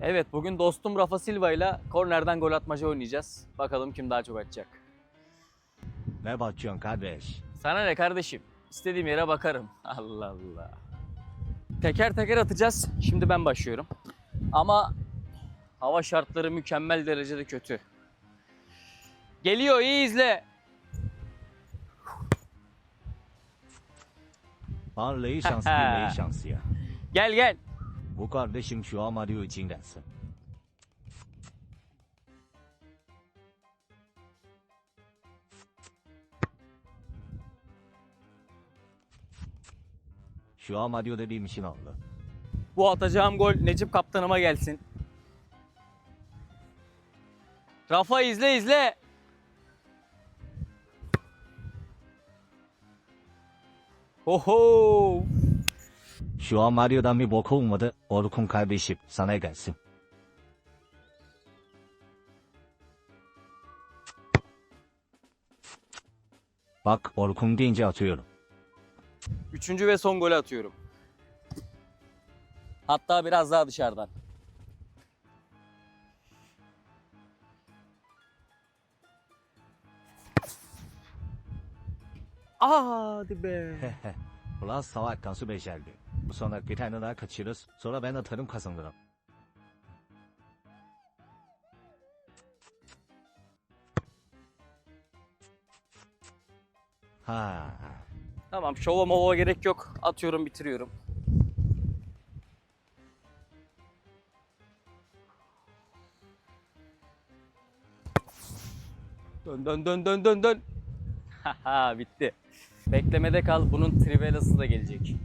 Evet bugün dostum Rafa Silva ile kornerden gol atmaca oynayacağız. Bakalım kim daha çok atacak. Ne bakıyorsun kardeş? Sana ne kardeşim? İstediğim yere bakarım. Allah Allah. Teker teker atacağız. Şimdi ben başlıyorum. Ama hava şartları mükemmel derecede kötü. Geliyor iyi izle. Parlayı şansı, birleyi şansı ya. Gel gel. Bu kardeşim şu an Mario için gelsin. Şu an Mario dediğim için aldı. Bu atacağım gol Necip kaptanıma gelsin. Rafa izle izle. Oho. Şu an Mario'dan bir bok olmadı. Orkun kardeşim sana gelsin. Bak Orkun deyince atıyorum. Üçüncü ve son golü atıyorum. Hatta biraz daha dışarıdan. Hadi be. Ulan salak nasıl becerdi? Bu sonra bir tane daha kaçırırız. Sonra ben atarım kazanırım. Ha. Tamam şova mova gerek yok. Atıyorum bitiriyorum. Dön dön dön dön dön dön. Haha bitti. Beklemede kal bunun trivelası da gelecek.